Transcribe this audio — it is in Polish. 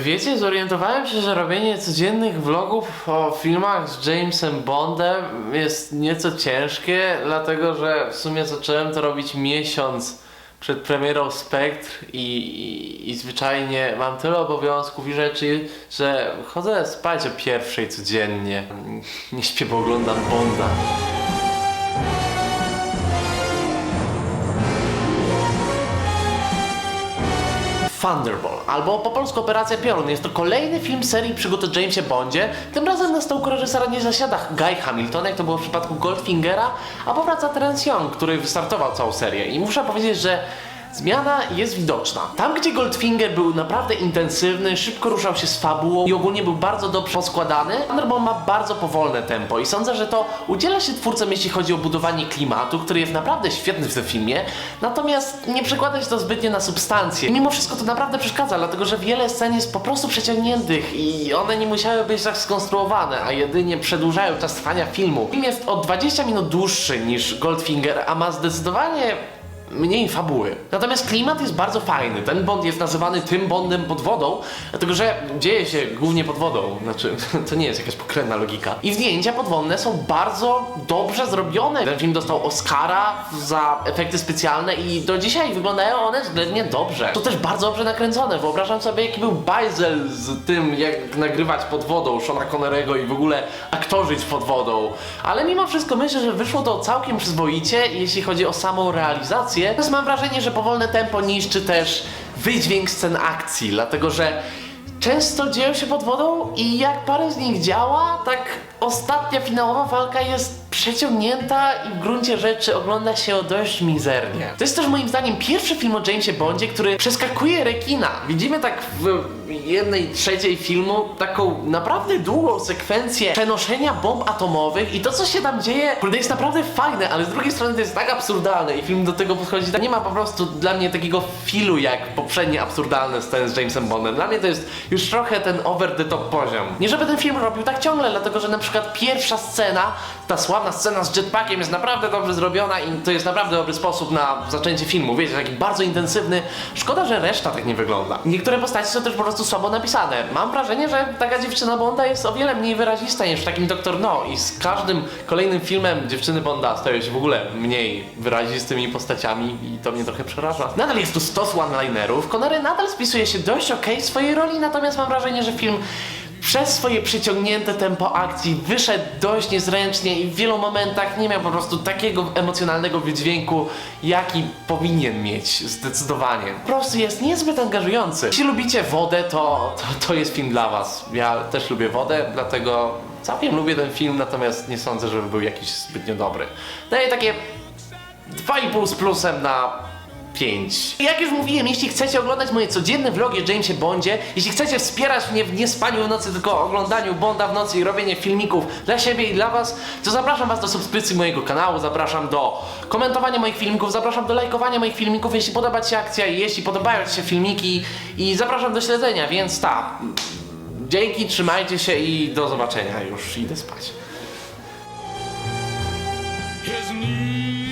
Wiecie, zorientowałem się, że robienie codziennych vlogów o filmach z Jamesem Bondem jest nieco ciężkie, dlatego że w sumie zacząłem to robić miesiąc przed premierą Spectre i, i, i zwyczajnie mam tyle obowiązków i rzeczy, że chodzę spać o pierwszej codziennie. Nie śpię, bo oglądam Bonda. Thunderball, albo po polsku Operacja Piorun. Jest to kolejny film serii przygód o Jamesie Bondzie. Tym razem na stołku reżysera nie zasiada Guy Hamilton, jak to było w przypadku Goldfingera, a powraca Terence Young, który wystartował całą serię. I muszę powiedzieć, że zmiana jest widoczna. Tam, gdzie Goldfinger był naprawdę intensywny, szybko ruszał się z fabułą i ogólnie był bardzo dobrze poskładany, Thunderball ma bardzo powolne tempo i sądzę, że to udziela się twórcom, jeśli chodzi o budowanie klimatu, który jest naprawdę świetny w tym filmie, natomiast nie przekłada się to zbytnio na substancję. Mimo wszystko to naprawdę przeszkadza, dlatego że wiele scen jest po prostu przeciągniętych i one nie musiały być tak skonstruowane, a jedynie przedłużają czas trwania filmu. Film jest o 20 minut dłuższy niż Goldfinger, a ma zdecydowanie mniej fabuły. Natomiast klimat jest bardzo fajny. Ten Bond jest nazywany tym Bondem pod wodą, dlatego że dzieje się głównie pod wodą. Znaczy, to nie jest jakaś pokrętna logika. I zdjęcia podwodne są bardzo dobrze zrobione. Ten film dostał Oscara za efekty specjalne i do dzisiaj wyglądają one względnie dobrze. To też bardzo dobrze nakręcone. Wyobrażam sobie, jaki był bajzel z tym, jak nagrywać pod wodą Shona Connerego i w ogóle aktorzyć pod wodą. Ale mimo wszystko myślę, że wyszło to całkiem przyzwoicie, jeśli chodzi o samą realizację. Natomiast mam wrażenie, że powolne tempo niszczy też wydźwięk scen akcji, dlatego że często dzieją się pod wodą i jak parę z nich działa, tak ostatnia finałowa walka jest przeciągnięta i w gruncie rzeczy ogląda się dość mizernie. To jest też moim zdaniem pierwszy film o Jamesie Bondzie, który przeskakuje rekina. Widzimy tak w jednej trzeciej filmu taką naprawdę długą sekwencję przenoszenia bomb atomowych i to co się tam dzieje, kurde jest naprawdę fajne, ale z drugiej strony to jest tak absurdalne i film do tego podchodzi tak nie ma po prostu dla mnie takiego filu jak poprzednie absurdalne sceny z Jamesem Bondem. Dla mnie to jest już trochę ten over the top poziom. Nie żeby ten film robił tak ciągle, dlatego że na przykład pierwsza scena, ta sławna scena z jetpackiem jest naprawdę dobrze zrobiona i to jest naprawdę dobry sposób na zaczęcie filmu. Wiecie, taki bardzo intensywny. Szkoda, że reszta tak nie wygląda. Niektóre postaci są też po prostu słabo napisane. Mam wrażenie, że taka dziewczyna Bonda jest o wiele mniej wyrazista niż w takim Doktor No i z każdym kolejnym filmem dziewczyny Bonda stają się w ogóle mniej wyrazistymi postaciami i to mnie trochę przeraża. Nadal jest tu stos one-linerów. Connery nadal spisuje się dość okej w swojej roli, natomiast mam wrażenie, że film przez swoje przyciągnięte tempo akcji wyszedł dość niezręcznie i w wielu momentach nie miał po prostu takiego emocjonalnego wydźwięku, jaki powinien mieć, zdecydowanie. Po prostu jest niezbyt angażujący. Jeśli lubicie wodę, to, to, to jest film dla was. Ja też lubię wodę, dlatego całkiem lubię ten film, natomiast nie sądzę, żeby był jakiś zbytnio dobry. Daję takie 2,5 z plusem na 5. Jak już mówiłem, jeśli chcecie oglądać moje codzienne vlogi o Jamesie Bondzie, jeśli chcecie wspierać mnie w nie spaniu w nocy, tylko oglądaniu Bonda w nocy i robienie filmików dla siebie i dla was, to zapraszam was do subskrypcji mojego kanału, zapraszam do komentowania moich filmików, zapraszam do lajkowania moich filmików, jeśli podoba ci się akcja i jeśli podobają ci się filmiki i zapraszam do śledzenia, więc tak. Dzięki, trzymajcie się i do zobaczenia. Już idę spać. His knees